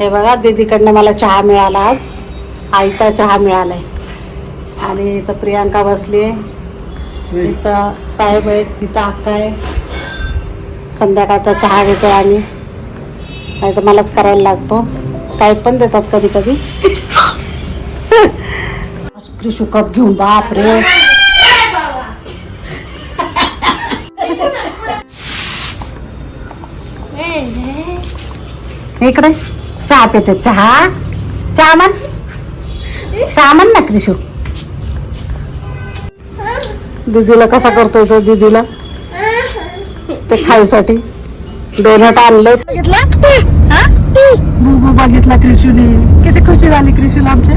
हे बघा दीदीकडनं मला चहा मिळाला आज. आयता चहा मिळालाय. आणि इथं प्रियांका बसली आहे इथं साहेब आहेत इथं अक्का आहे. संध्याकाळचा चहा घेतो आम्ही. नाही तर मलाच करायला लागतो. साहेब पण देतात कधी कधी कृषू कप घेऊन बाप रे इकडे. चहा पिते चहा? चहा मन चहा मन ना कृषू दीदीला कसा करतोय तो दीदीला? ते खायसाठी. डोनट आणलं बघितला? बुबू बघितला कृषूने किती खुशी झाली कृषूला आमच्या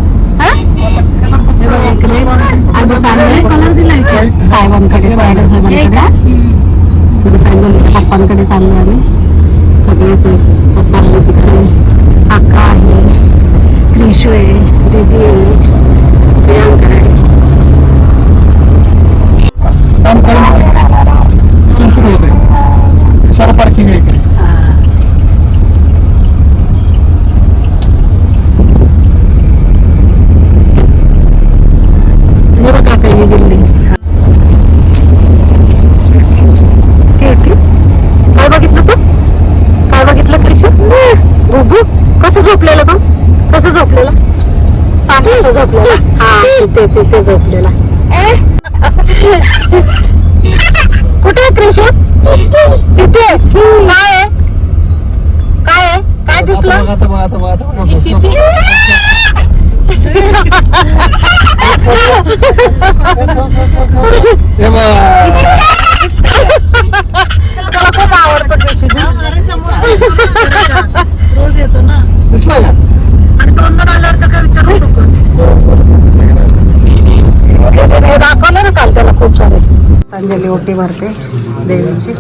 साहेबांकडे पप्पांकडे चाललोय आम्ही. सगळेच पप्पा आहे तिकडे काका आहे क्रिशू आहे दीदी आहे प्रियांका आहे सारा पार्किंग आहे इकडे हे बघा काही ही बिल्डिंग काय बघितलं तू काय बघितलं क्रिशू बुबू कसं झोपलेलं तू कसं झोपलेलं सांग कसं झोपलेलं हा तिथे तिथे झोपलेला कुठे क्रिशू तिथे काय आहे? काय आहे? काय दिसलं. त्याला खूप आवडतं जेसीबी अंजली ओटी भरते देवीची.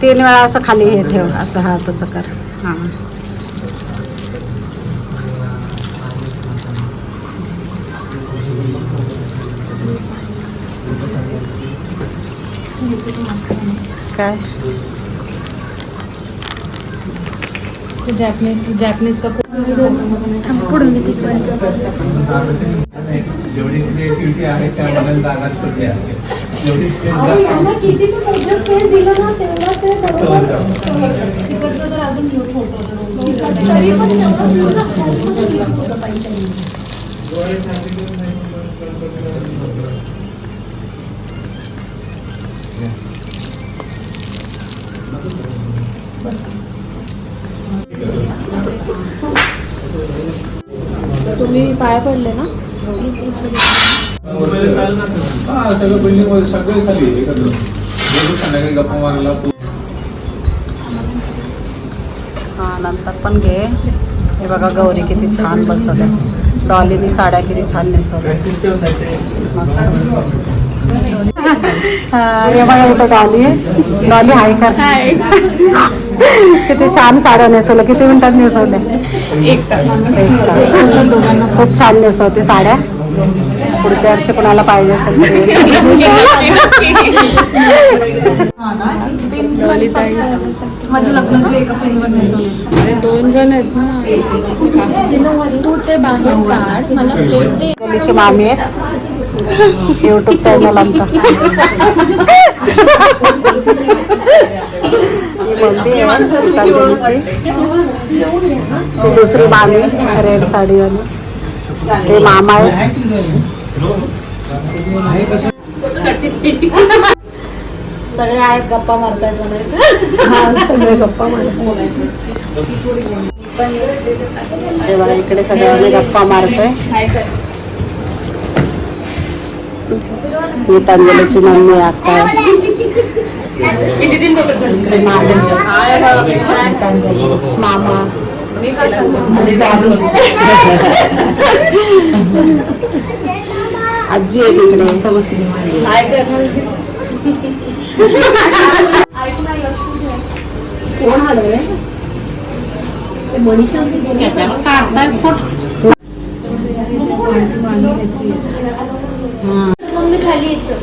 तीन वेळा असं खाली हे ठेव असं हा तसं कर. हां. काय? जॅपनीज जॅपनीज का जेवढी क्रिएटिव्हिटी आहे त्या बदल जागा शोधल्या जेवढी स्पेस तुम्ही पाया पडले ना हा सगळं बिल्डिंग सगळे खाली एकत्र संध्याकाळी गप्पा मारायला हा नंतर पण घे. हे बघा गौरी किती छान बसवल्या डॉलीनी साड्या किती छान नेसवल्या मस्त हे बघा इथं डॉली. डॉली हाय कर. किती छान साड्या नेसवल्या किती मिनिटात नेसवल्या? एक तास. एक तास. खूप छान नेसवते साड्या. पुढच्या वर्षी कोणाला पाहिजे असेल दोन जण आहेत ना. तू ते बाहेर काढ. मला प्लेट दे. गलीची मामी आहे. युट्यूब चॅनल आमचा. मम्मी आहे दुसरी मामी रेड साडीवाली. ते मामा आहे सगळे आहेत गप्पा म्हणायचं. हा सगळे गप्पा मारतायत. हे बघा इकडे सगळे आम्ही गप्पा मारतोय. गीतांजलीची मम्मी आता इकडे मामी गीतांजली मामा आणि दादू आजी आहे तिकडे कोण आलं मनीषा हा. तुम्ही खाली येतो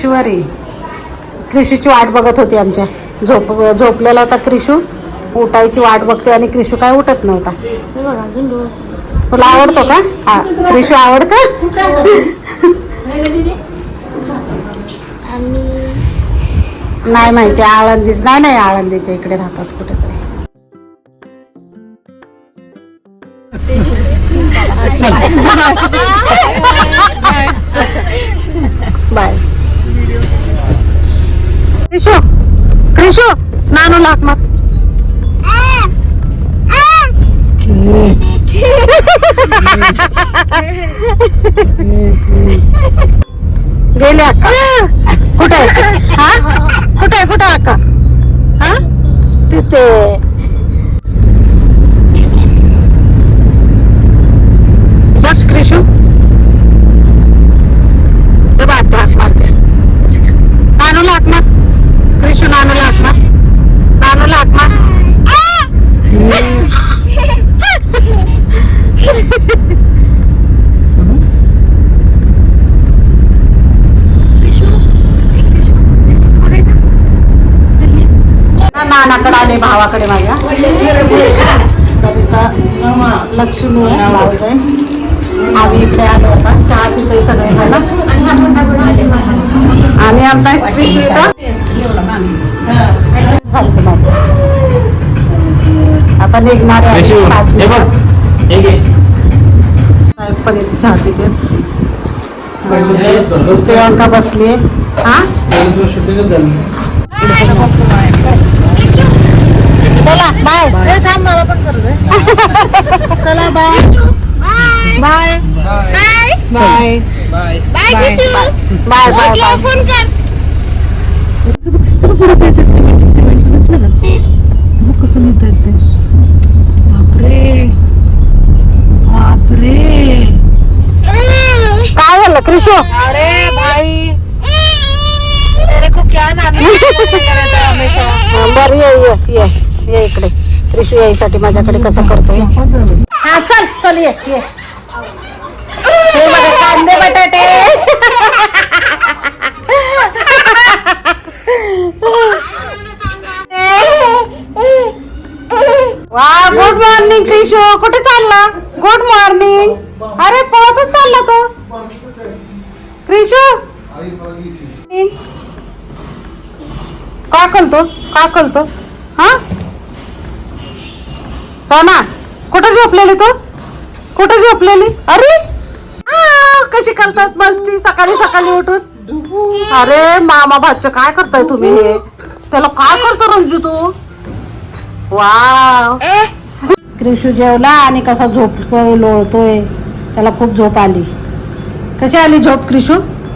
ईश्वरी क्रिशूची वाट बघत होती आमच्या. झोप झोपलेला होता क्रिशू उठायची वाट बघते आणि क्रिशू काय उठत नव्हता. हे तुला आवडतो का? हा क्रिशू आवडतं? नाही माहिती आळंदीच नाही नाही आळंदीच्या इकडे राहतात कुठेतरी. बाय. क्रिशू क्रिशू ನಾನು ಲಾಕ್ मार गेले अक्का कुठे हा कुठे कुठे अक्का हा तिथे बघ क्रिशू ते बघ हाक मार नानू लाक मार क्रिशू नानू लाक मार मार नानाकडे आले भावाकडे माझ्या तर इथं लक्ष्मी भाऊज आहे आम्ही इकडे आलो होता चहा पितोय सगळे जण आणि आमचा झालं माझं. आता निघणार साहेब पण इथे चहा पिते. प्रियांका बसली हा? चला बाय. थांब मला पण चला bye. Bye. Bye. Bye. Bye. Bye bye. Phone कर कसं लिहिता येते बापरे बापरे काय कृषू अरे भाई. तेरे को क्या नाम बर ये ये ये ये इकडे. कृषू यायसाठी माझ्याकडे कसं करतोय? हा चल चल ये ये. हे बघा कांदे बटाटे. वा गुड मॉर्निंग क्रिशू कुठे चालला? गुड मॉर्निंग अरे पळतच चालला तो क्रिशू का करतो का करतो हा? सोना कुठे झोपलेली तू? कुठे झोपलेली? अरे! कशी करतात मस्ती सकाळी सकाळी उठून? अरे मामा भाचं काय करताय तुम्ही? हे त्याला काय करतो रंजू तू? वाव. क्रिशू जेवला आणि कसा झोपतोय लोळतोय त्याला खूप झोप आली. कशी आली झोप क्रिशू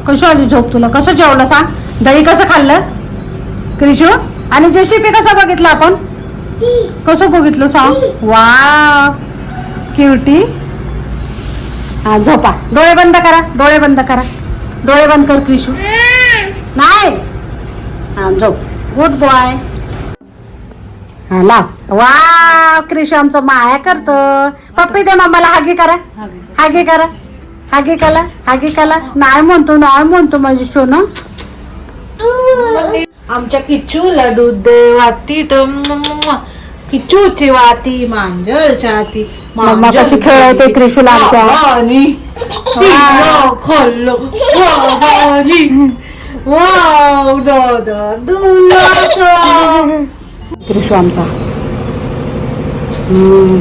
कशी आली झोप तुला? कसं जेवलं सांग? दही कसं खाल्लं? क्रिशू आणि जेसीपी कसं बघितलं आपण? कसं बघितलं सांग? वा क्युटी हा झोपा. डोळे बंद करा डोळे बंद करा. डोळे बंद कर क्रिशू. नाही. हा झोप. गुड बॉय हा लाव. वा क्रिशू आमचं माया करतो. पप्पी दे मम्माला हागी करा. हागी करा. हागी कला हागी कला नाही म्हणतो नाही म्हणतो माझी सोनं. आमच्या किच्चूला दूध दे वाती किच्चूची वाती मांजल छाती मम्मा कशी खेळवते आमच्या? खाल्लो. वावानी वाव दादा क्रिशू आमचा.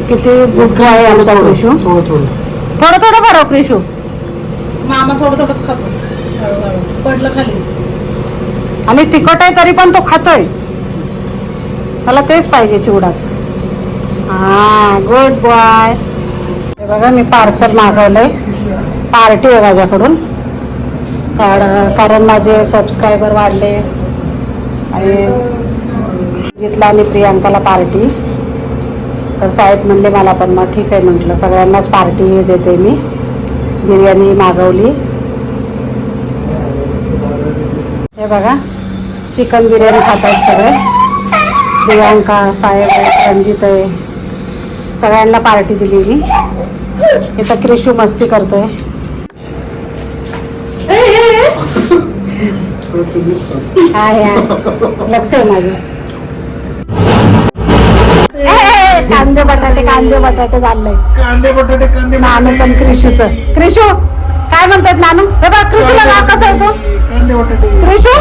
किती गुड आहे आमचा क्रिशू थोडं थोडं. थोडं थोडं बरं क्रिशू मामा थोडं थोडंच खातो. पडलं खाली. आणि तिखट आहे तरी पण तो खातोय. मला तेच पाहिजे चिवडाच. गुड बॉय हे बघा मी पार्सल मागवलंय. पार्टी आहे माझ्याकडून. कारण कारण माझे सबस्क्रायबर वाढले. आणि घेतला आणि प्रियांकाला पार्टी तर साहेब म्हणले मला पण मग ठीक आहे म्हटलं. सगळ्यांनाच पार्टी देते मी. बिर्याणी मागवली. हे बघा. चिकन बिर्याणी खात आहेत सगळे. प्रियांका साहेब आहे रंजित आहे. सगळ्यांना पार्टी दिली मी इथं क्रिशू मस्ती करतोय. आहे. लक्ष आहे माझं. कांदे बटाटे कांदे बटाटे झालंय. कांदे बटाटे कांदे नानूचं आणि क्रिशूचं क्रिशू काय म्हणतात नानू? हे बघ क्रिशूला कसं आहे तू? कांदे बटाटे. क्रिशू